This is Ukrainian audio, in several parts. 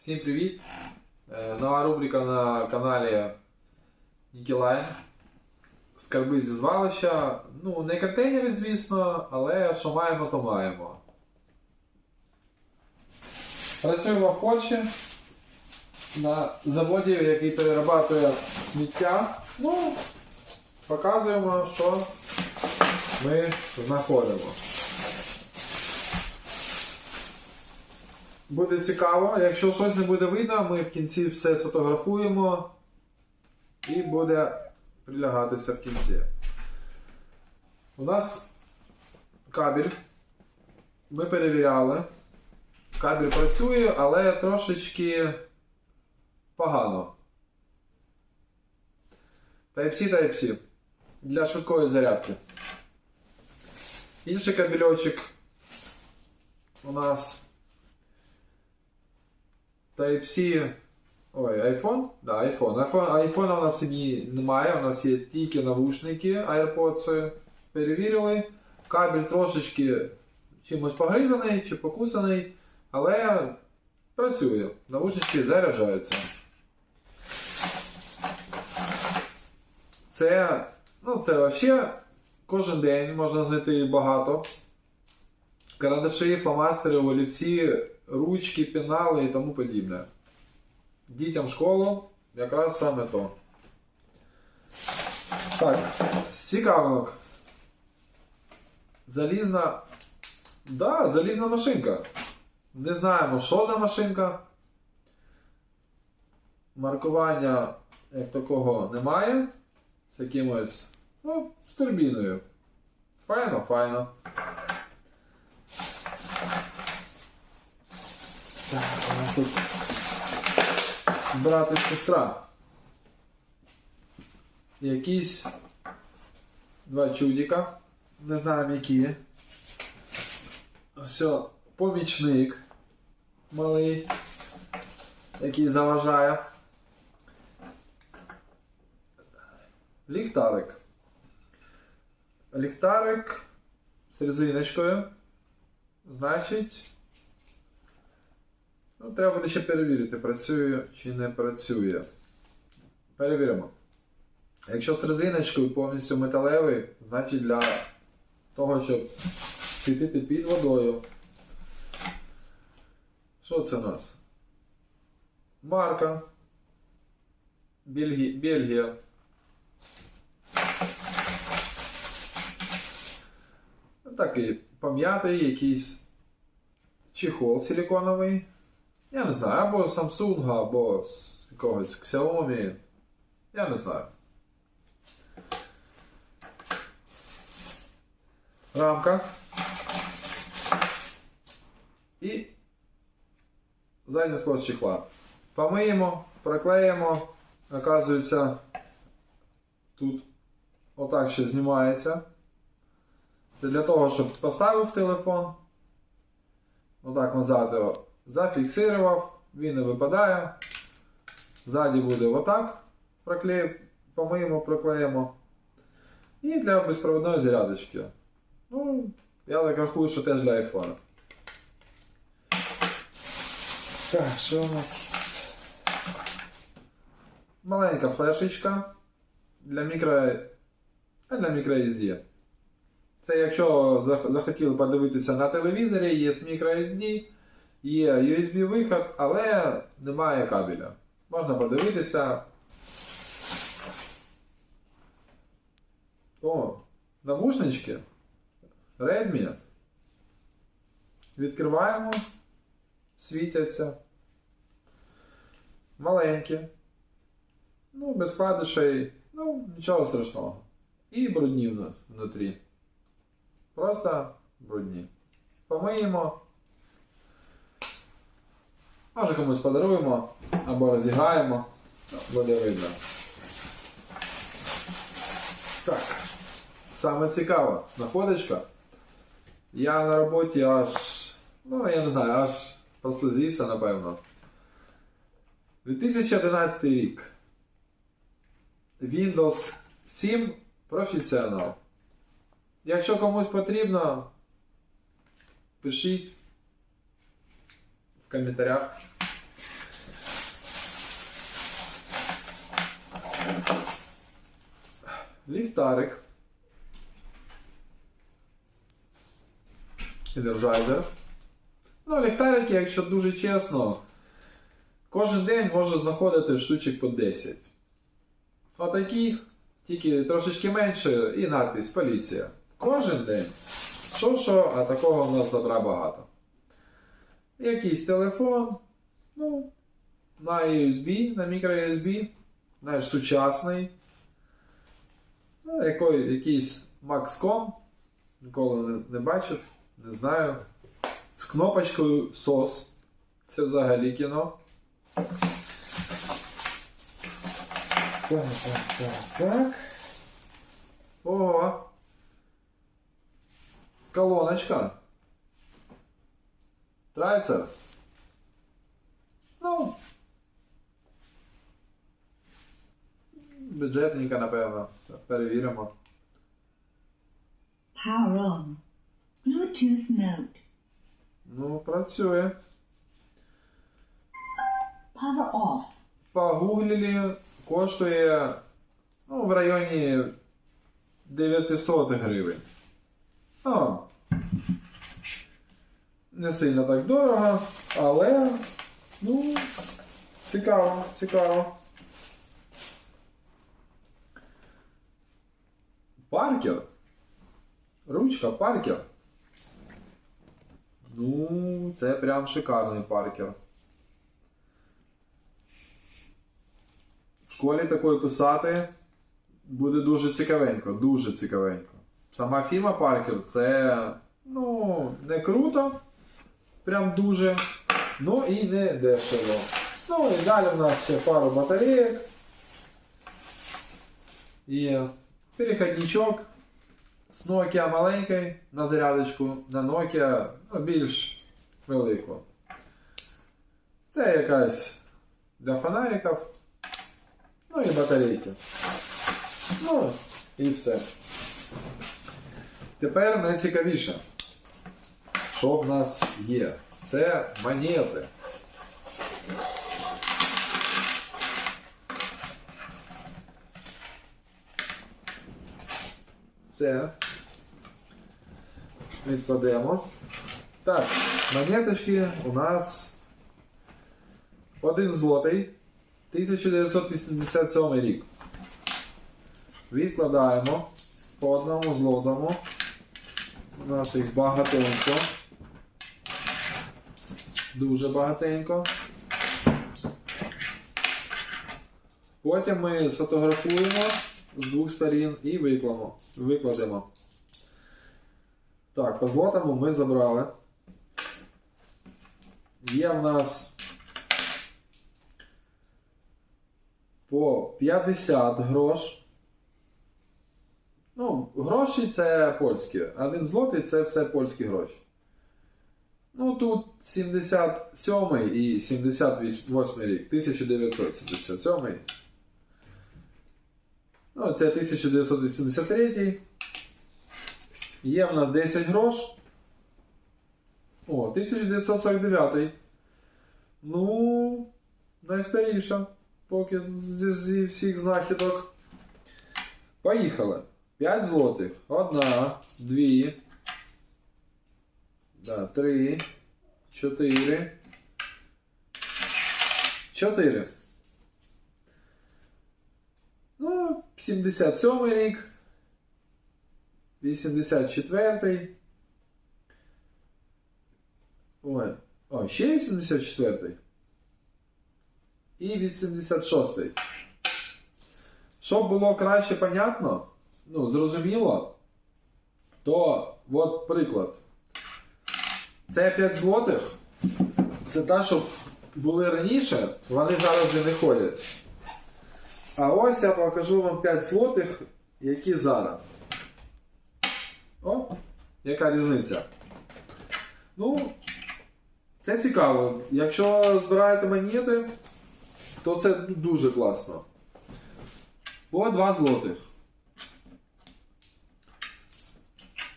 Всім привіт! Е, Нова рубрика на каналі Нікілайн. Скарби зі звалища. Ну, не контейнери, звісно, але що маємо, то маємо. Працюємо в Польщі на заводі, який перерабатує сміття. Ну, показуємо, що ми знаходимо. Буде цікаво. Якщо щось не буде видно, ми в кінці все сфотографуємо і буде прилягатися в кінці. У нас кабель. Ми перевіряли. Кабель працює, але трошечки погано. Type-C, Type-C. Для швидкої зарядки. Інший кабельочок у нас Type-C. Ой, iPhone? Да, iPhone. iPhone. iPhone у нас сьогодні немає, у нас є тільки навушники AirPods. Перевірили. Кабель трошечки чимось погризаний чи покусаний, але працює. Навушнички заряджаються. Це, ну, це взагалі кожен день можна знайти багато. Карандаші, фломастери, олівці, ручки, пенали і тому подібне. Дітям школу якраз саме то. Так, з цікавинок. Залізна. Да, залізна машинка. Не знаємо, що за машинка. Маркування як такого немає. З якимось. Ну, з турбіною. Файно, файно. Так, у нас тут брат і сестра. Якісь два чудика. Не знаємо які. Все, помічник малий, який заважає. Ліхтарик. Ліхтарик з резиночкою. Значить. Ну, треба буде ще перевірити, працює чи не працює. Перевіримо. Якщо з резиночкою повністю металевий, значить для того, щоб світити під водою. Що це у нас? Марка. Бельгі... Бельгія. Такий пом'ятий якийсь чехол силиконовий. Я не знаю, або Samsung, або з якогось Xiaomi. Я не знаю. Рамка. І задня склад чехла. Помиємо, проклеїмо. Оказується, тут отак ще знімається. Це для того, щоб поставив телефон. Отак назад його зафіксував, він не випадає. Ззаді буде отак. Проклеїв, помиємо, проклеїмо. І для безпроводної зарядочки. Ну, я так рахую, що теж для iPhone. Так, що у нас? Маленька флешечка для мікро. Для microSD. Це якщо захотіли подивитися на телевізорі, є microSD, є USB-виход, але немає кабеля. Можна подивитися. О, навушнички. Redmi. Відкриваємо. Світяться. Маленькі. Ну, без вкладишей. Ну, нічого страшного. І брудні внутрі. Просто брудні. Помиємо. Може комусь подаруємо або розіграємо. Буде видно. Так. Саме цікаво, находочка. Я на роботі аж. Ну, я не знаю, аж прослизився, напевно. 2011 рік. Windows 7 Professional. Якщо комусь потрібно, пишіть в комментариях. Ліфтарик. Енержайзер. Ну, ліхтарики, якщо дуже чесно, кожен день можна знаходити штучок по 10. Отаких, тільки трошечки менше, і надпись поліція. Кожен день. Що, що, а такого в нас добра багато. Якийсь телефон, ну, на USB, на microUSB, знаєш, сучасний. Ну, який, якийсь Maxcom, ніколи не, не бачив, не знаю. З кнопочкою SOS. Це взагалі кіно. Так, так, так, так. Ого. Колоночка. Трайцер. Ну. Бюджетненька, напевно. Перевіримо. Power on. Bluetooth mode. Ну, працює. Power off. Погуглили, коштує ну, в районі 900 гривень. Ну, не сильно так дорого, але ну, цікаво, цікаво. Паркер. Ручка паркер. Ну, це прям шикарний паркер. В школі такої писати буде дуже цікавенько, дуже цікавенько. Сама фірма Parker це ну, не круто, прям дуже, ну і не дешево. Ну і далі в нас ще пару батареїк. І переходничок з Nokia маленький на зарядочку, на Nokia ну, більш велику. Це якась для фонариків. Ну і батарейки. Ну, і все. Тепер найцікавіше, що в нас є. Це монети. Це. Відкладемо. Так, монеточки у нас один злотий. 1987 рік. Відкладаємо по одному злотому. У нас їх багатенько. Дуже багатенько. Потім ми сфотографуємо з двох сторін і викладемо. викладемо. Так, по злотому ми забрали. Є в нас по 50 грош. Ну, гроші це польські. Один злотий це все польські гроші. Ну, тут 77 і 78 рік. 1977. Ну, це 1983. Є в нас 10 грош. О, 1949. Ну, найстаріша. Поки зі всіх знахідок. Поїхали. 5 злотих. Одна, дві. Да, три. Чотири. Чотири. Ну, 77 рік. 84. Ой. О, ще 84. І 86. Щоб було краще понятно, ну, зрозуміло, то от приклад. Це 5 злотих. Це та, що були раніше, вони зараз вже не ходять. А ось я покажу вам 5 злотих, які зараз. О, яка різниця. Ну, це цікаво. Якщо збираєте монети, то це дуже класно. По 2 злотих.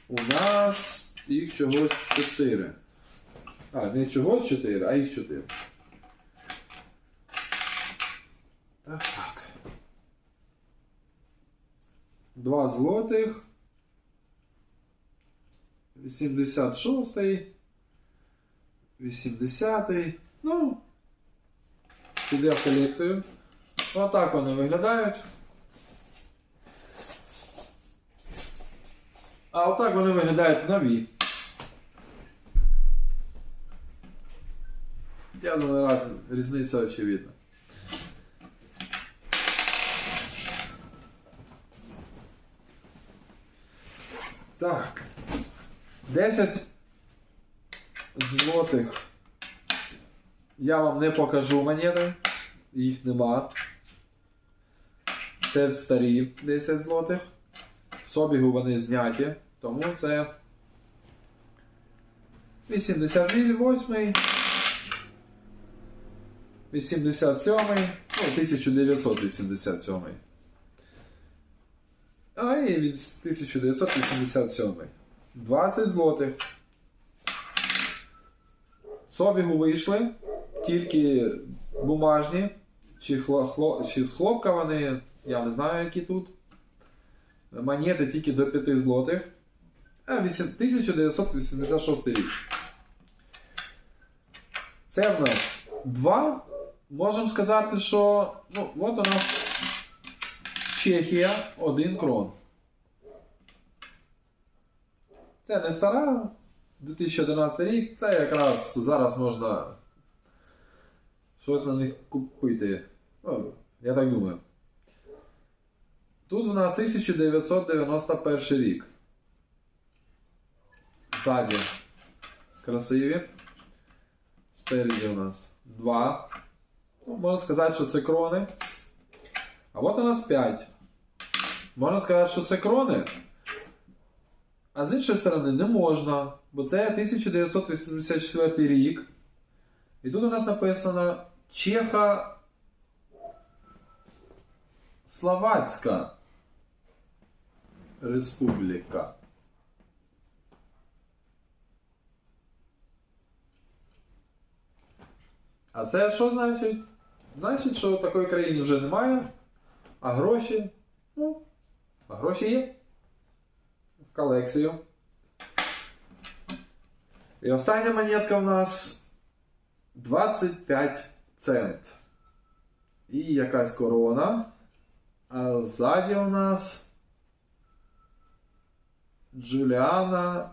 У нас їх чогось 4. А, не чогось 4, а їх 4. Так, так. 2 злотих. 86. 80. Ну, піде в колекцію. Отак вони виглядають. А отак вони виглядають нові. Я думаю, раз, різниця очевидна. Так. 10 злотих. Я вам не покажу монети. Їх нема. Це старі 10 злотих. З обігу вони зняті. Тому це 88, 87, ну, 1987. А і від 1987. 20 злотих. З обігу вийшли тільки бумажні, чи, хло, хло, чи з хлопка вони, я не знаю, які тут. Монети тільки до 5 злотих. А 8 1986 рік. Це в нас 2. Можемо сказати, що ну, от у нас Чехія 1 крон. Це не стара, 2011 рік, це якраз зараз можна щось на них купити. Ну, я так думаю. Тут у нас 1991 рік. Ззаді красиві. Спереді у нас 2. Ну, можна сказати, що це крони. А от у нас 5. Можна сказати, що це крони. А з іншої сторони, не можна, бо це 1984 рік. І тут у нас написано Чеха Словацька Республіка. А це що значить? Значить, що такої країни вже немає, а гроші. Ну, а гроші є в колекцію. І остання монетка в нас 25 цент. І якась корона. А ззаді у нас Джуліана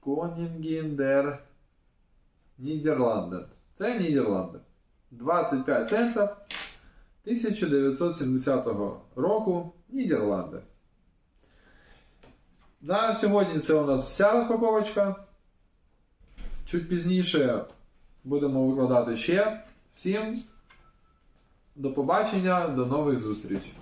Конінгіндер Нідерланден. Це Нідерланди. 25 центів 1970 року Нідерланди. На сьогодні це у нас вся розпаковочка. Чуть пізніше будемо викладати ще. Всім до побачення, до нових зустрічей.